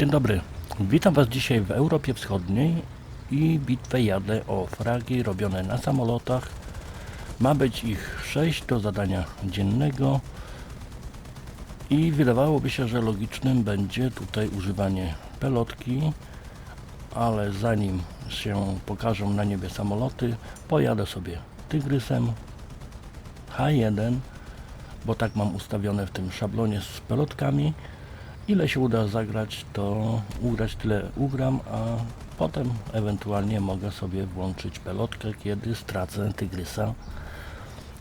Dzień dobry. Witam Was dzisiaj w Europie Wschodniej i bitwę jadę o fragi robione na samolotach. Ma być ich 6 do zadania dziennego i wydawałoby się, że logicznym będzie tutaj używanie pelotki, ale zanim się pokażą na niebie samoloty, pojadę sobie Tygrysem H1, bo tak mam ustawione w tym szablonie z pelotkami. Ile się uda zagrać, to ugrać tyle ugram, a potem ewentualnie mogę sobie włączyć pelotkę, kiedy stracę tygrysa.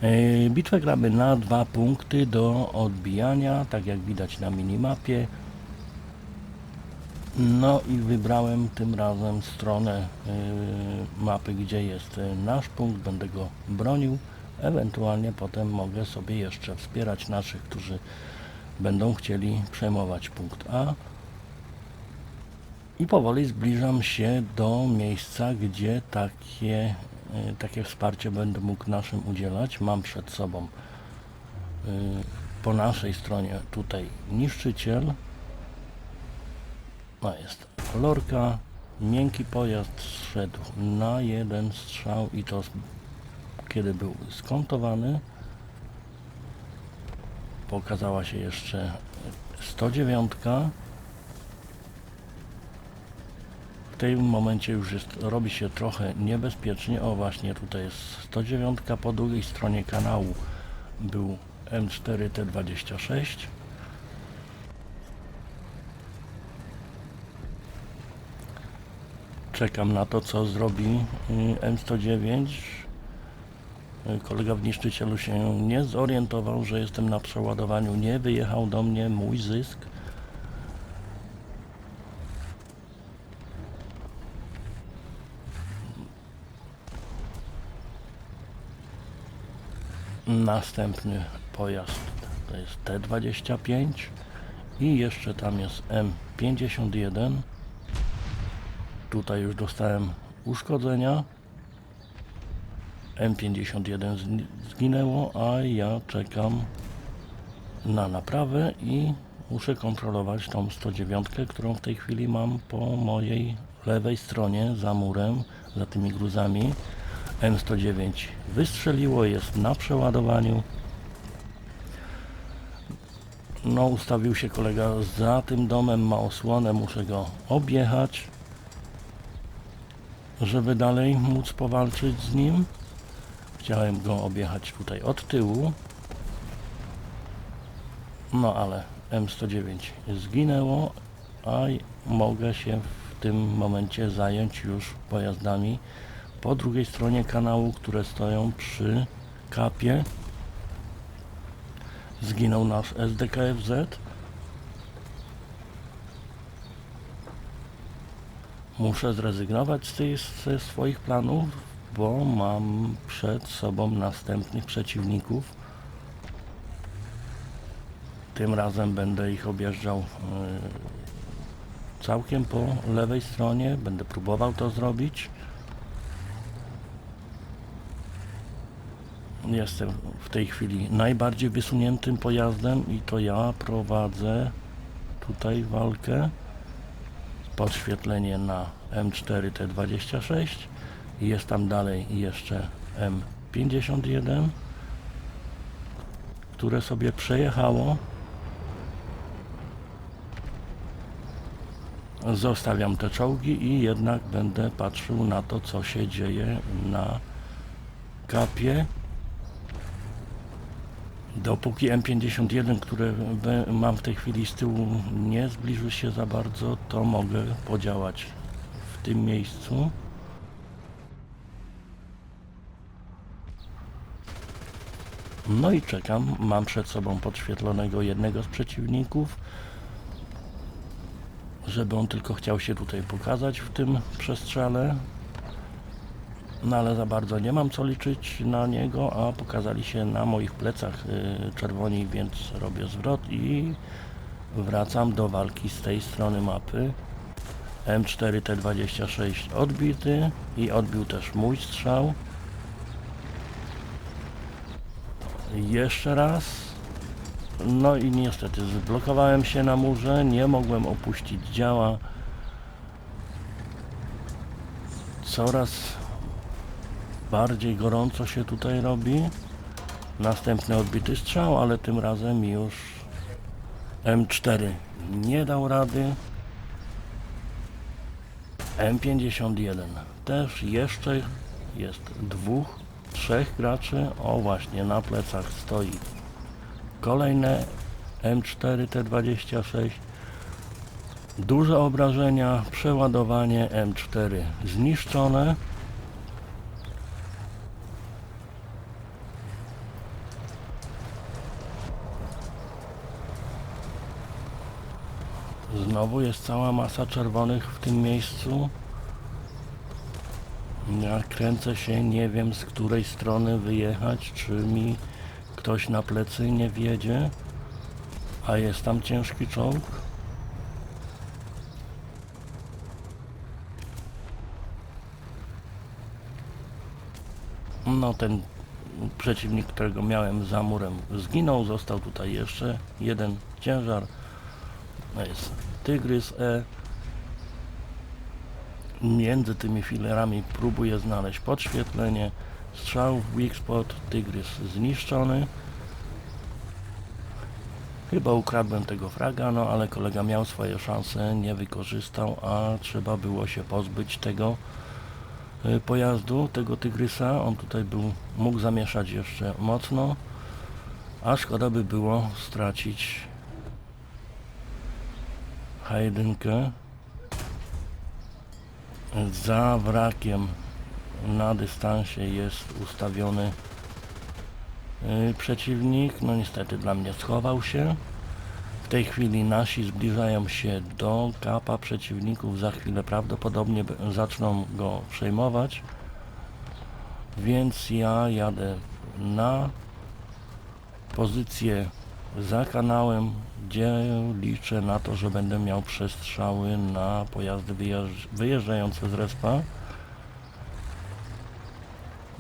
Yy, Bitwę gramy na dwa punkty do odbijania, tak jak widać na minimapie. No i wybrałem tym razem stronę yy, mapy, gdzie jest nasz punkt, będę go bronił. Ewentualnie potem mogę sobie jeszcze wspierać naszych, którzy będą chcieli przejmować punkt A. I powoli zbliżam się do miejsca, gdzie takie, y, takie wsparcie będę mógł naszym udzielać. Mam przed sobą y, po naszej stronie tutaj niszczyciel. No jest lorka. Miękki pojazd szedł na jeden strzał i to kiedy był skontowany pokazała się jeszcze 109. W tym momencie już jest, robi się trochę niebezpiecznie. O właśnie tutaj jest 109. Po drugiej stronie kanału był M4T26. Czekam na to, co zrobi y, M109. Y, Kolega w niszczycielu się nie zorientował, że jestem na przeładowaniu. Nie wyjechał do mnie mój zysk. Następny pojazd to jest T25 i jeszcze tam jest M51. Tutaj już dostałem uszkodzenia. M51 zni- zginęło, a ja czekam na naprawę i muszę kontrolować tą 109, którą w tej chwili mam po mojej lewej stronie za murem, za tymi gruzami. M109 wystrzeliło, jest na przeładowaniu. No, ustawił się kolega za tym domem, ma osłonę, muszę go objechać, żeby dalej móc powalczyć z nim. Chciałem go objechać tutaj od tyłu. No ale M109 zginęło, a mogę się w tym momencie zająć już pojazdami po drugiej stronie kanału, które stoją przy kapie. Zginął nasz SDKFZ. Muszę zrezygnować z tych ze swoich planów, bo mam przed sobą następnych przeciwników. Tym razem będę ich objeżdżał e, całkiem po lewej stronie. Będę próbował to zrobić. Jestem w tej chwili najbardziej wysuniętym pojazdem i to ja prowadzę tutaj walkę. Podświetlenie na M4T26 jest tam dalej jeszcze M51, które sobie przejechało. Zostawiam te czołgi i jednak będę patrzył na to, co się dzieje na kapie. Dopóki M51, które mam w tej chwili z tyłu, nie zbliży się za bardzo, to mogę podziałać w tym miejscu. No i czekam. Mam przed sobą podświetlonego jednego z przeciwników, żeby on tylko chciał się tutaj pokazać w tym przestrzale. No ale za bardzo nie mam co liczyć na niego, a pokazali się na moich plecach y, czerwoni, więc robię zwrot i wracam do walki z tej strony mapy. M4T26 odbity i odbił też mój strzał. Jeszcze raz. No i niestety zblokowałem się na murze, nie mogłem opuścić działa. Coraz bardziej gorąco się tutaj robi. Następny odbity strzał, ale tym razem już M4 nie dał rady. M51 też jeszcze jest dwóch, trzech graczy. O właśnie, na plecach stoi kolejne M4 T26 duże obrażenia, przeładowanie M4 zniszczone. Znowu jest cała masa czerwonych w tym miejscu ja kręcę się, nie wiem z której strony wyjechać, czy mi ktoś na plecy nie wjedzie, a jest tam ciężki czołg. No ten przeciwnik, którego miałem za murem zginął, został tutaj jeszcze jeden ciężar. To jest Tygrys E. Między tymi filerami próbuję znaleźć podświetlenie. Strzał w weak spot, Tygrys zniszczony. Chyba ukradłem tego fraga, no ale kolega miał swoje szanse, nie wykorzystał, a trzeba było się pozbyć tego y, pojazdu, tego Tygrysa. On tutaj był, mógł zamieszać jeszcze mocno, a szkoda by było stracić Hajdynkę. Za wrakiem na dystansie jest ustawiony yy, przeciwnik. No niestety dla mnie schował się. W tej chwili nasi zbliżają się do kapa przeciwników. Za chwilę prawdopodobnie zaczną go przejmować. Więc ja jadę na pozycję za kanałem, gdzie liczę na to, że będę miał przestrzały na pojazdy wyjeżdż- wyjeżdżające z respa.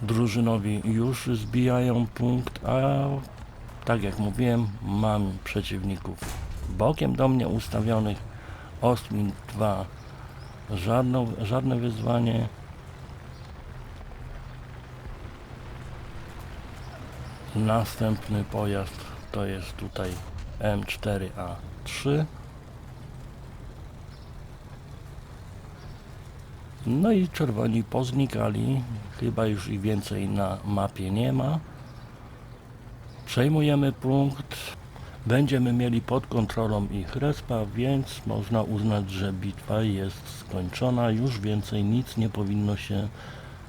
Drużynowi już zbijają punkt, a tak jak mówiłem, mam przeciwników bokiem do mnie ustawionych. Ostmin 2 żadno, żadne wyzwanie. Następny pojazd to jest tutaj M4A3. No i czerwoni poznikali, chyba już ich więcej na mapie nie ma. Przejmujemy punkt, będziemy mieli pod kontrolą ich respa, więc można uznać, że bitwa jest skończona, już więcej nic nie powinno się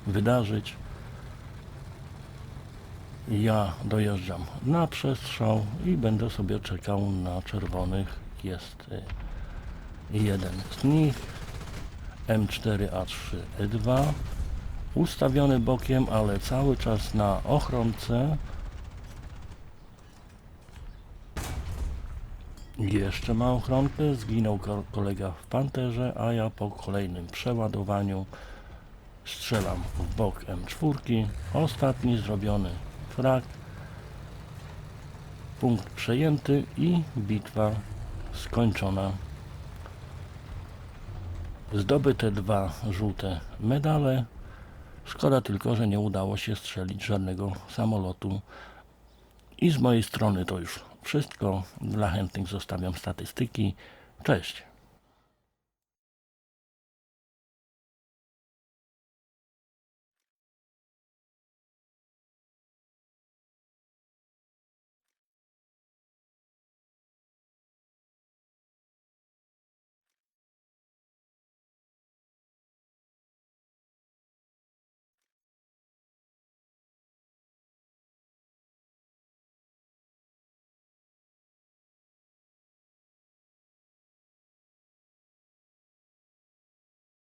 wydarzyć. Ja dojeżdżam na przestrzał i będę sobie czekał na czerwonych. Jest y, jeden z nich. M4A3E2 ustawiony bokiem, ale cały czas na ochronce. Jeszcze ma ochronkę, zginął ko- kolega w panterze, a ja po kolejnym przeładowaniu strzelam w bok M4. Ostatni zrobiony frag. Punkt przejęty i bitwa skończona. Zdobyte dwa żółte medale. Szkoda tylko, że nie udało się strzelić żadnego samolotu. I z mojej strony to już wszystko. Dla chętnych zostawiam statystyki. Cześć.